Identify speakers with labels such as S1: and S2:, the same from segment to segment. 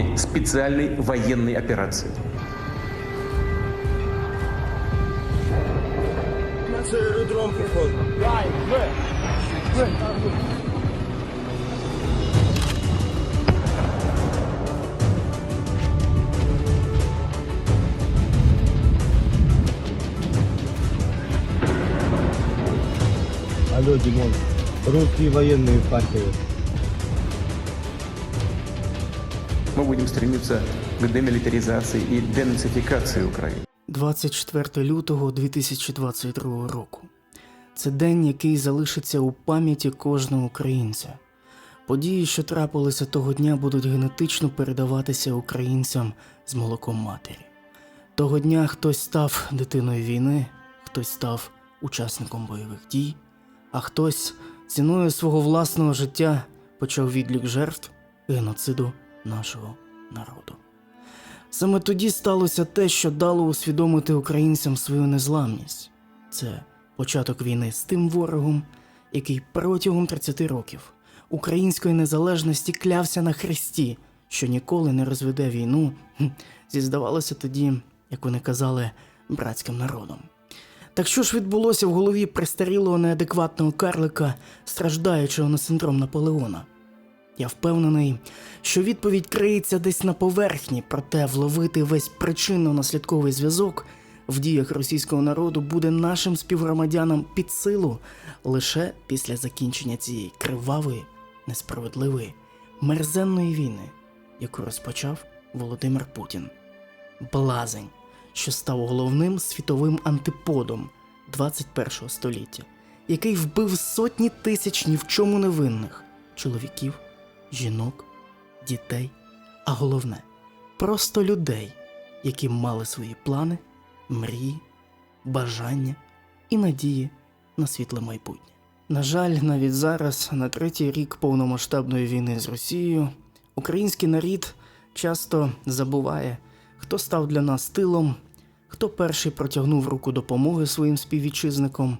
S1: проведения специальной военной операции.
S2: Алло, Димон. Русские военные в Харькове.
S1: Мы будем стремиться к демилитаризации и денацификации Украины.
S3: 24 лютого 2022 року. Це день, який залишиться у пам'яті кожного українця. Події, що трапилися того дня, будуть генетично передаватися українцям з молоком матері. Того дня хтось став дитиною війни, хтось став учасником бойових дій, а хтось ціною свого власного життя почав відлік жертв геноциду нашого народу. Саме тоді сталося те, що дало усвідомити українцям свою незламність. Це початок війни з тим ворогом, який протягом 30 років української незалежності клявся на хресті, що ніколи не розведе війну хм, зі здавалося тоді, як вони казали, братським народом. Так що ж відбулося в голові престарілого неадекватного карлика, страждаючого на синдром Наполеона? Я впевнений, що відповідь криється десь на поверхні, проте вловити весь причинно-наслідковий зв'язок в діях російського народу буде нашим співгромадянам під силу лише після закінчення цієї кривавої, несправедливої, мерзенної війни, яку розпочав Володимир Путін. Блазень, що став головним світовим антиподом 21 століття, який вбив сотні тисяч ні в чому невинних чоловіків, жінок, дітей, а головне просто людей, які мали свої плани, мрії, бажання і надії на світле майбутнє. На жаль, навіть зараз, на третій рік повномасштабної війни з Росією, український нарід часто забуває, хто став для нас тилом, хто перший протягнув руку допомоги своїм співвітчизникам,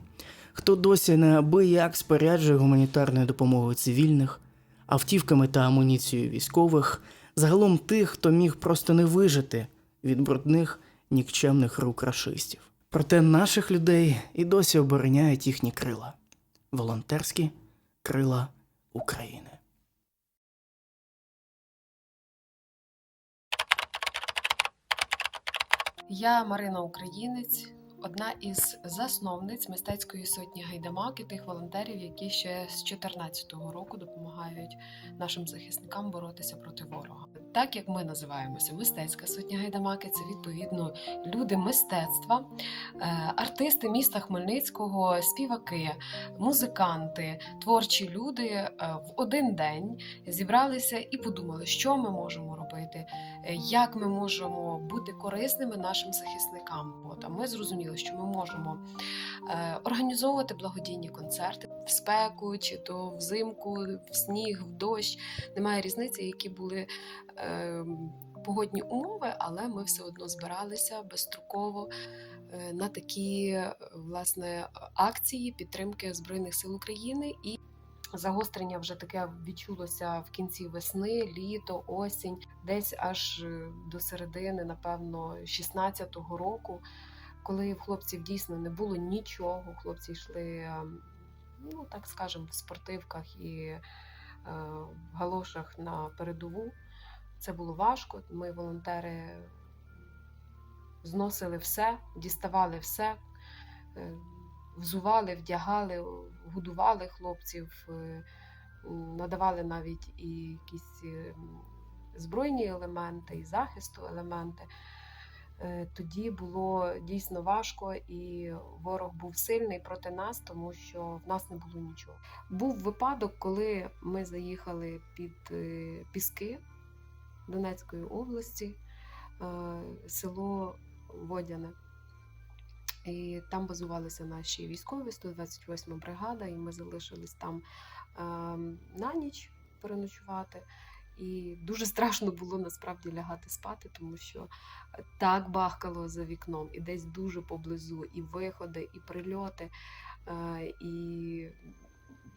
S3: хто досі неабияк споряджує гуманітарною допомогою цивільних, автівками та амуніцією військових, загалом тих, хто міг просто не вижити від брудних нікчемних рук рашистів. Проте наших людей і досі обороняють їхні крила волонтерські крила України.
S4: Я Марина Українець, одна із засновниць мистецької сотні гайдамак і тих волонтерів, які ще з 2014 року допомагають нашим захисникам боротися проти ворога. Так як ми називаємося мистецька сотня гайдамаки, це відповідно люди мистецтва, е, артисти міста Хмельницького, співаки, музиканти, творчі люди е, в один день зібралися і подумали, що ми можемо робити, е, як ми можемо бути корисними нашим захисникам. От, а ми зрозуміли, що ми можемо е, організовувати благодійні концерти в спеку, чи то взимку, в сніг, в дощ. Немає різниці, які були е, погодні умови, але ми все одно збиралися безстроково на такі власне акції підтримки Збройних сил України і. Загострення вже таке відчулося в кінці весни, літо, осінь, десь аж е, до середини, напевно, 16-го року, коли в хлопців дійсно не було нічого. Хлопці йшли, ем, ну так скажемо, в спортивках і е, в галошах на передову. Це було важко. Ми, волонтери, зносили все, діставали все. е, взували, вдягали, годували хлопців, надавали навіть і якісь е, м, збройні елементи, і захисту елементи. Е, Тоді було дійсно важко, і ворог був сильний проти нас, тому що в нас не було нічого. Був випадок, коли ми заїхали під е, Піски Донецької області, е, село Водяне. І там базувалися наші військові, 128 бригада, і ми залишились там е, на ніч переночувати. І дуже страшно було насправді лягати спати, тому що так бахкало за вікном, і десь дуже поблизу, і виходи, і прильоти. Е, і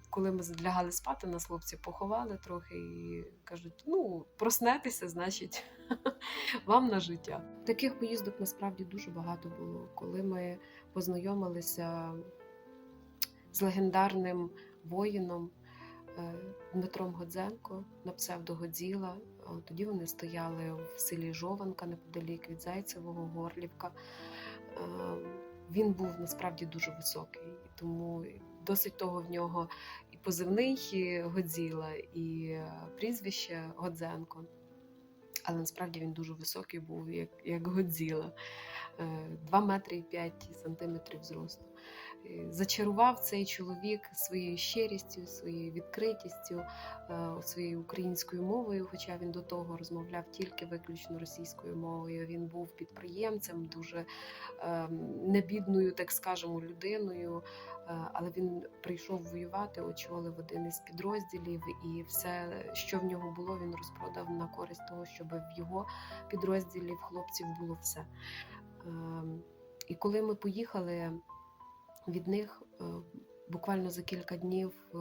S4: коли ми лягали спати, нас хлопці поховали трохи і кажуть: ну, проснетеся, значить, вам на життя. Таких поїздок насправді дуже багато було, коли ми познайомилися з легендарним воїном Дмитром Годзенко на псевдо Годзіла. Е, Тоді вони стояли в селі Жованка неподалік від Зайцевого, Горлівка. Е, Він був насправді дуже високий, тому досить того в нього і позивний і Годзіла, і е, прізвище Годзенко. Але насправді він дуже високий був, як, як Годзіла. 2 метри і 5 сантиметрів зросту. Зачарував цей чоловік своєю щирістю, своєю відкритістю, е, своєю українською мовою, хоча він до того розмовляв тільки виключно російською мовою. Він був підприємцем, дуже ем, небідною, так скажемо, людиною. Е, Але він прийшов воювати, очолив один із підрозділів, і все, що в нього було, він розпродав на користь того, щоб в його підрозділі в хлопців було все. Ем, І коли ми поїхали від них, е, буквально за кілька днів е,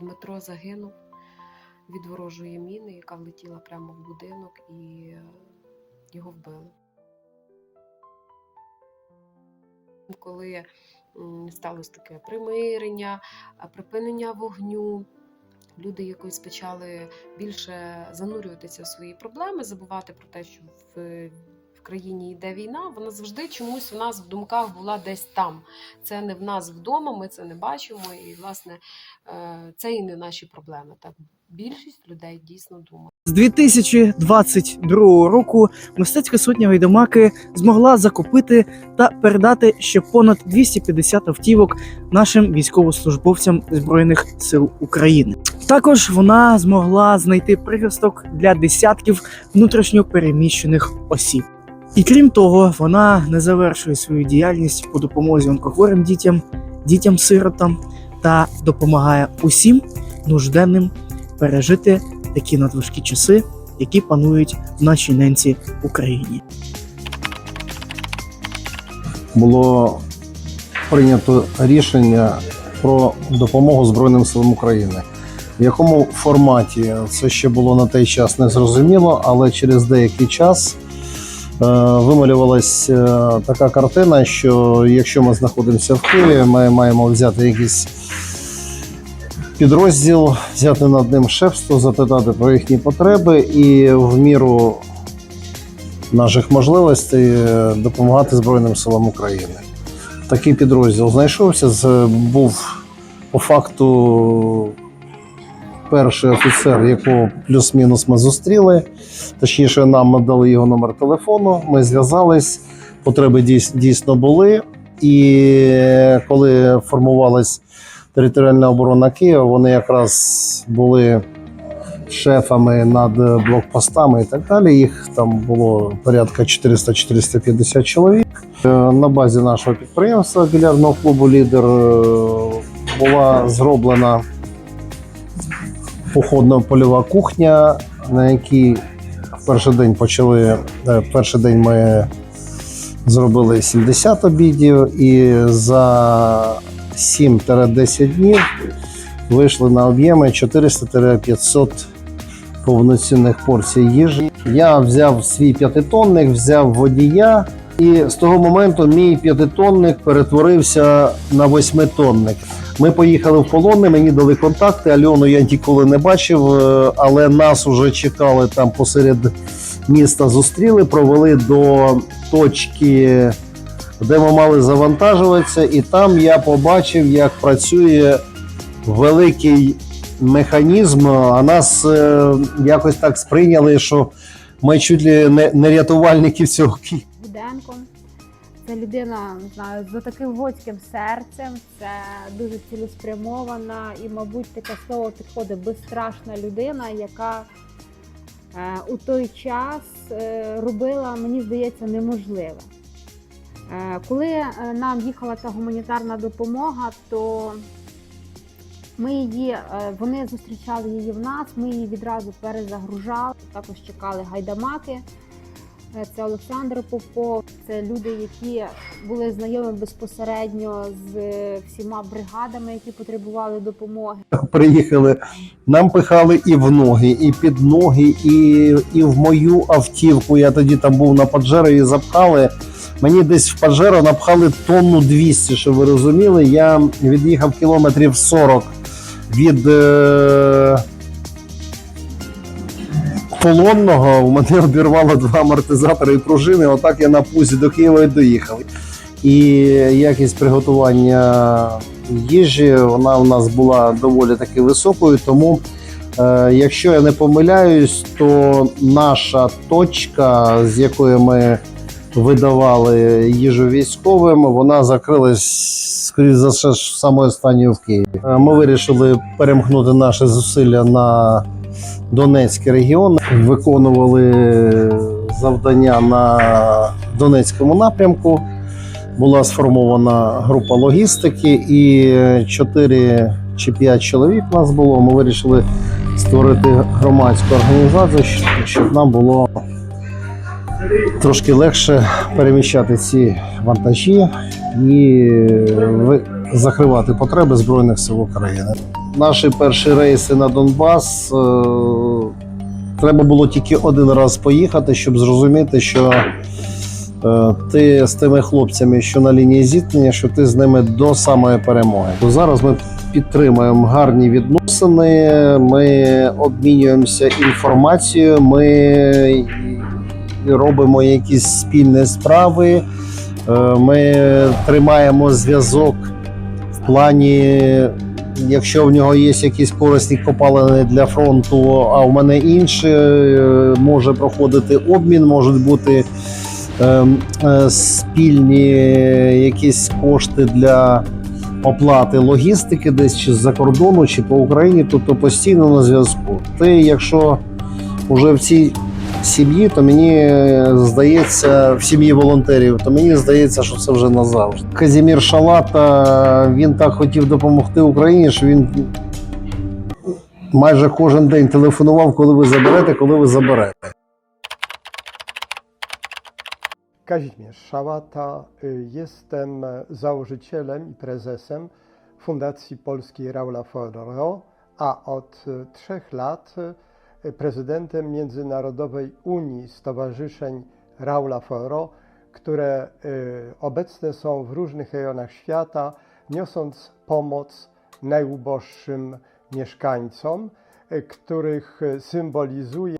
S4: Дмитро загинув від ворожої міни, яка влетіла прямо в будинок, і е, його вбили. Коли сталося таке примирення, припинення вогню. Люди якось почали більше занурюватися в свої проблеми, забувати про те, що в країні йде війна. Вона завжди чомусь у нас в думках була десь там. Це не в нас вдома, ми це не бачимо. І, власне, е, це і не наші проблеми. Так більшість людей дійсно думає.
S3: З 2022 року мистецька сотня Гайдамаки змогла закупити та передати ще понад 250 автівок нашим військовослужбовцям Збройних сил України. Також вона змогла знайти прихисток для десятків внутрішньо переміщених осіб. І крім того, вона не завершує свою діяльність по допомозі онкохворим дітям, дітям-сиротам та допомагає усім нужденним пережити такі надважкі часи, які панують в нашій ненці Україні.
S5: було прийнято рішення про допомогу Збройним силам України. В якому форматі це ще було на той час не зрозуміло, але через деякий час вималювалась е, така картина, що якщо ми знаходимося в Києві, ми маємо взяти якийсь підрозділ, взяти над ним шефство, запитати про їхні потреби і в міру наших можливостей е, допомагати Збройним силам України. Такий підрозділ знайшовся. Був по факту перший офіцер, якого плюс-мінус ми зустріли. Точніше, нам надали його номер телефону. Ми зв'язались, потреби дійс- дійсно були. І коли формувалась територіальна оборона Києва, вони якраз були шефами над блокпостами і так далі. Їх там було порядка 400-450 чоловік. Е, На базі нашого підприємства більярдного клубу Лідер е, була зроблена походна польова кухня, на якій в перший день почали. е, Перший день ми зробили 70 обідів, і за 7-10 днів вийшли на об'єми 400-500 повноцінних порцій їжі. Я взяв свій п'ятитонник, взяв водія, і з того моменту мій п'ятитонник перетворився на восьмитонник. Ми поїхали в полони, мені дали контакти. Альону я ніколи не бачив, е, але нас уже чекали там посеред міста. Зустріли, провели до точки, де ми мали завантажуватися, і там я побачив, як працює великий механізм. А нас е, якось так сприйняли, що ми чуть ли не, рятувальники всього Києва.
S6: Це людина не знаю, з таким готським серцем, це дуже цілеспрямована і, мабуть, таке слово підходить безстрашна людина, яка е, у той час е, робила, мені здається, неможливе. Е, коли е, нам їхала та гуманітарна допомога, то ми її, е, вони зустрічали її в нас, ми її відразу перезагружали, також чекали гайдамаки. Е, Це Олександр Попов, це люди, які були знайомі безпосередньо з е, всіма бригадами, які потребували допомоги.
S5: приїхали, нам пихали і в ноги, і під ноги, і, і в мою автівку. Я тоді там був на Паджеро і запхали. Мені десь в Паджеро напхали тонну 200, щоб ви розуміли. Я від'їхав кілометрів 40 від е, полонного. У мене обірвало два амортизатори і пружини. Отак я на пузі до Києва і доїхав. І якість приготування їжі вона у нас була доволі таки високою. Тому, е, якщо я не помиляюсь, то наша точка, з якої ми видавали їжу військовим, вона закрилась, скоріш за все, ж самою останньою в Києві. Е, Ми вирішили перемкнути наші зусилля на Донецький регіон, виконували завдання на Донецькому напрямку була сформована група логістики, і 4 чи 5 чоловік нас було. Ми вирішили створити громадську організацію, щоб нам було трошки легше переміщати ці вантажі і закривати потреби Збройних сил України. Наші перші рейси на Донбас. е, Треба було тільки один раз поїхати, щоб зрозуміти, що Е, ти з тими хлопцями, що на лінії зіткнення, що ти з ними до самої перемоги. То зараз ми підтримуємо гарні відносини, ми обмінюємося інформацією, ми робимо якісь спільні справи, е, ми тримаємо зв'язок плані. Якщо в нього є якісь корисні копалини для фронту, а в мене інші, е, може проходити обмін, можуть бути ем, е, спільні якісь кошти для оплати логістики, десь чи з-за кордону, чи по Україні, то, то постійно на зв'язку. Ти, якщо вже в цій сім'ї, то мені е, здається, в сім'ї волонтерів, то мені здається, що це вже назавжди. Казімір Шалата він так хотів допомогти Україні, що він майже кожен день телефонував, коли ви заберете, коли ви заберете.
S7: Kazimierz Szałata. y, Jestem założycielem i prezesem Fundacji Polskiej Raula Fodoro, a od y, trzech lat y, prezydentem Międzynarodowej Unii Stowarzyszeń Raula Fodoro, które y, obecne są w różnych rejonach świata, niosąc pomoc najuboższym mieszkańcom, y, których y, symbolizuje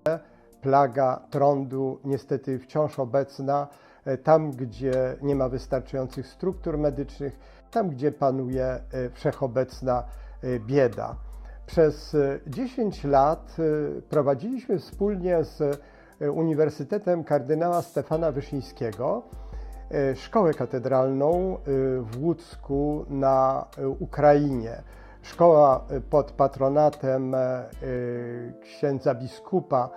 S7: plaga trądu, niestety wciąż obecna, e, tam gdzie nie ma wystarczających struktur medycznych, tam gdzie panuje wszechobecna bieda. Przez e, 10 lat e, prowadziliśmy wspólnie z e, Uniwersytetem kardynała Stefana Wyszyńskiego e, szkołę katedralną e, w Łódzku na e, Ukrainie. Szkoła e, pod patronatem e, e, księdza biskupa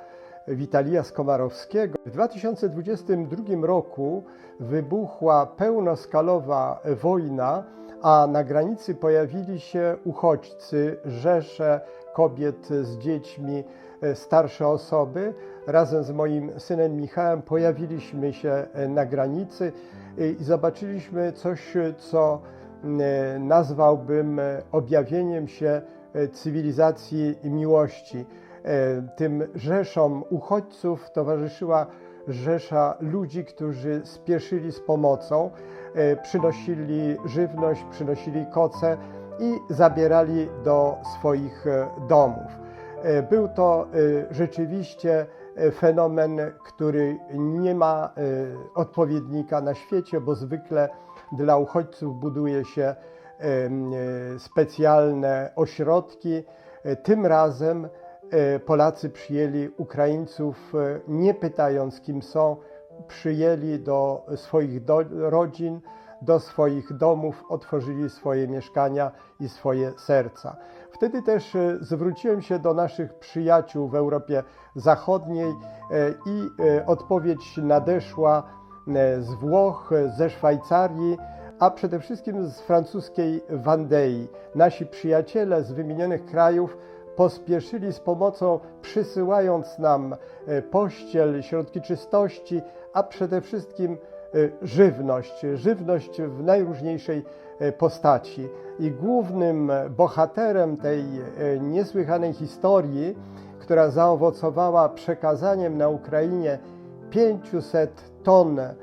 S7: Witalija Skomarowskiego. W 2022 roku wybuchła pełnoskalowa wojna, a na granicy pojawili się uchodźcy, rzesze kobiet z dziećmi, e, starsze osoby. Razem z moim synem Michałem pojawiliśmy się e, na granicy e, i zobaczyliśmy coś, co nazwałbym objawieniem się cywilizacji miłości. E, Tym rzeszom uchodźców towarzyszyła rzesza ludzi, którzy spieszyli z pomocą, e, przynosili żywność, przynosili koce i zabierali do swoich e, domów. Był to rzeczywiście fenomen, który nie ma odpowiednika na świecie, bo zwykle dla uchodźców buduje się specjalne ośrodki. Tym razem Polacy przyjęli Ukraińców, e, nie pytając kim są, przyjęli do swoich do, rodzin, do swoich domów, otworzyli swoje mieszkania i swoje serca. Wtedy też e, zwróciłem się do naszych przyjaciół w Europie Zachodniej e, i e, odpowiedź nadeszła e, z Włoch, e, ze Szwajcarii, a przede wszystkim z francuskiej Wandei. Nasi przyjaciele z wymienionych krajów pospieszyli z pomocą, przysyłając nam e, pościel, środki czystości, a przede wszystkim y, żywność, żywność w najróżniejszej y, postaci. I głównym bohaterem tej niesłychanej historii, która zaowocowała przekazaniem na Ukrainie 500 ton e,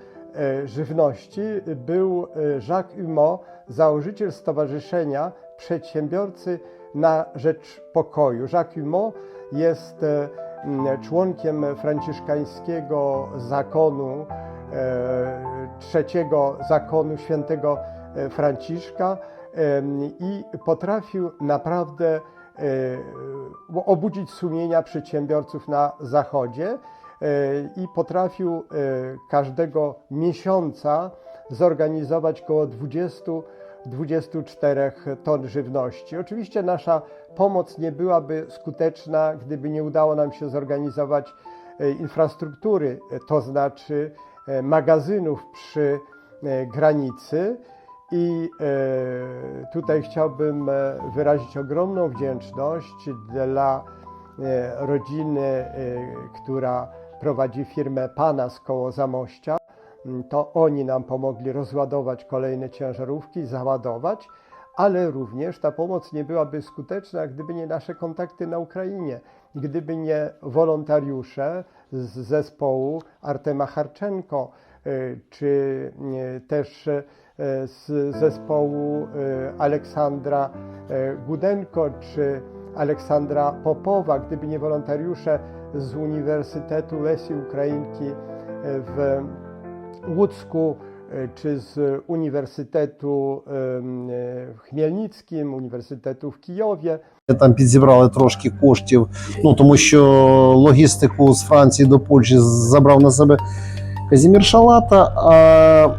S7: żywności, był e, Jacques Humeau, założyciel Stowarzyszenia Przedsiębiorcy na Rzecz Pokoju. Jacques Humeau jest e, członkiem franciszkańskiego zakonu, e, trzeciego zakonu świętego e, Franciszka i potrafił naprawdę obudzić sumienia przedsiębiorców na Zachodzie i potrafił każdego miesiąca zorganizować około 20 24 ton żywności. Oczywiście nasza pomoc nie byłaby skuteczna, gdyby nie udało nam się zorganizować e, infrastruktury, e, to znaczy e, magazynów przy granicy. I tutaj chciałbym wyrazić ogromną wdzięczność dla rodziny, która prowadzi firmę Pana z koło Zamościa. Mm, To oni nam pomogli rozładować kolejne ciężarówki, załadować, ale również ta pomoc nie byłaby skuteczna, gdyby nie nasze kontakty na Ukrainie, gdyby nie wolontariusze z zespołu Artema Harczenko, y, czy y, też y, z zespołu Aleksandra Gudenko, czy Aleksandra Popowa, gdyby nie wolontariusze z Uniwersytetu Lesji Ukrainki w Łódzku y, czy z Uniwersytetu y, w Chmielnickim, Uniwersytetu w Kijowie.
S5: Там підзібрали трошки коштів, ну тому що логістику з Франції до Польщі забрав на себе Казімір Шалата. А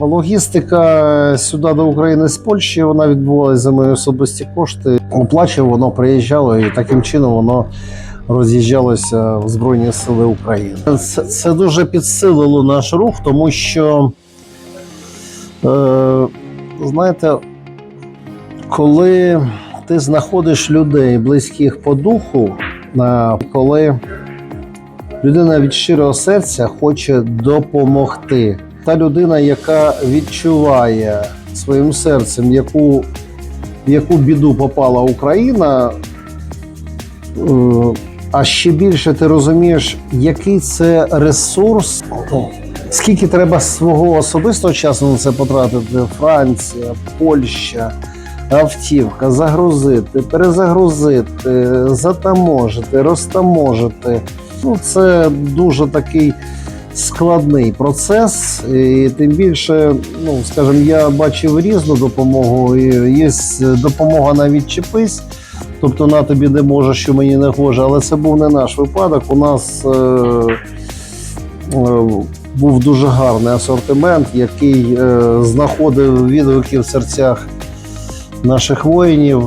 S5: логістика сюди до України з Польщі вона відбувалася за мої особисті кошти. Оплачував, воно приїжджало, і таким чином воно роз'їжджалося в Збройні Сили України. Це, це дуже підсилило наш рух, тому що, е, знаєте, коли ти знаходиш людей, близьких по духу, а, коли людина від щирого серця хоче допомогти. Та людина, яка відчуває своїм серцем, яку, в яку біду попала Україна, е, а ще більше ти розумієш, який це ресурс, скільки треба свого особистого часу на це потратити: Франція, Польща, автівка, загрузити, перезагрузити, затаможити, розтаможити. Ну, це дуже такий складний процес, і тим більше, ну скажімо, я бачив різну допомогу. І Є допомога на відчепись, тобто на тобі не може, що мені не гоже, але це був не наш випадок. У нас е, е, був дуже гарний асортимент, який е, знаходив відгуки в серцях наших воїнів.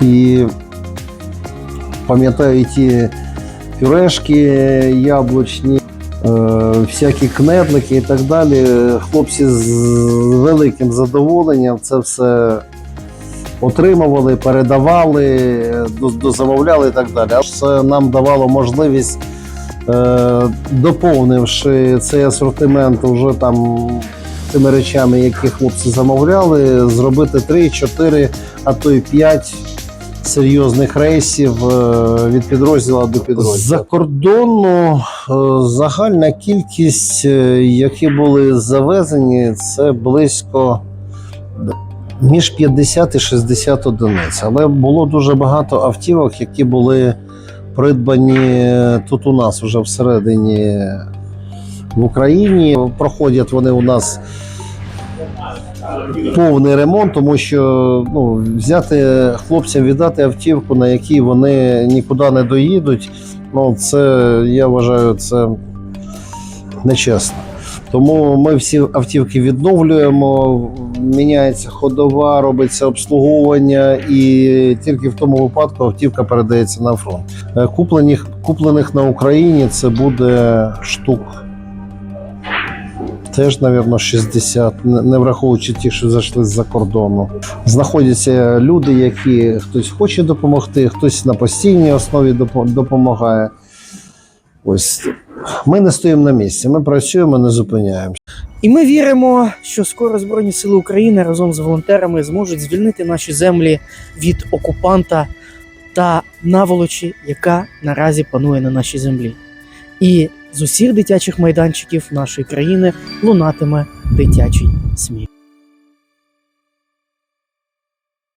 S5: І пам'ятаю ті пюрешки яблучні, е, всякі кнедлики і так далі. Хлопці з великим задоволенням це все отримували, передавали, дозамовляли і так далі. Це нам давало можливість, е, доповнивши цей асортимент уже там тими речами, які хлопці замовляли, зробити 3-4, а то й 5 серйозних рейсів е, від підрозділу до підрозділу. За кордону е, загальна кількість, які були завезені, це близько між 50 і 60 одиниць. Але було дуже багато автівок, які були придбані тут у нас уже всередині в Україні. Проходять вони у нас повний ремонт, тому що ну, взяти хлопцям віддати автівку, на якій вони нікуди не доїдуть. Ну, це я вважаю, це нечесно. Тому ми всі автівки відновлюємо, міняється ходова, робиться обслуговування, і тільки в тому випадку автівка передається на фронт. Е, Куплених, куплених на Україні це буде штук теж, мабуть, 60, не не враховуючи ті, що зайшли з-за кордону. Знаходяться люди, які хтось хоче допомогти, хтось на постійній основі допомагає. Ось Ми не стоїмо на місці, ми працюємо, не зупиняємося.
S8: І ми віримо, що скоро Збройні Сили України разом з волонтерами зможуть звільнити наші землі від окупанта та наволочі, яка наразі панує на нашій землі. І з усіх дитячих майданчиків нашої країни лунатиме дитячий сміх.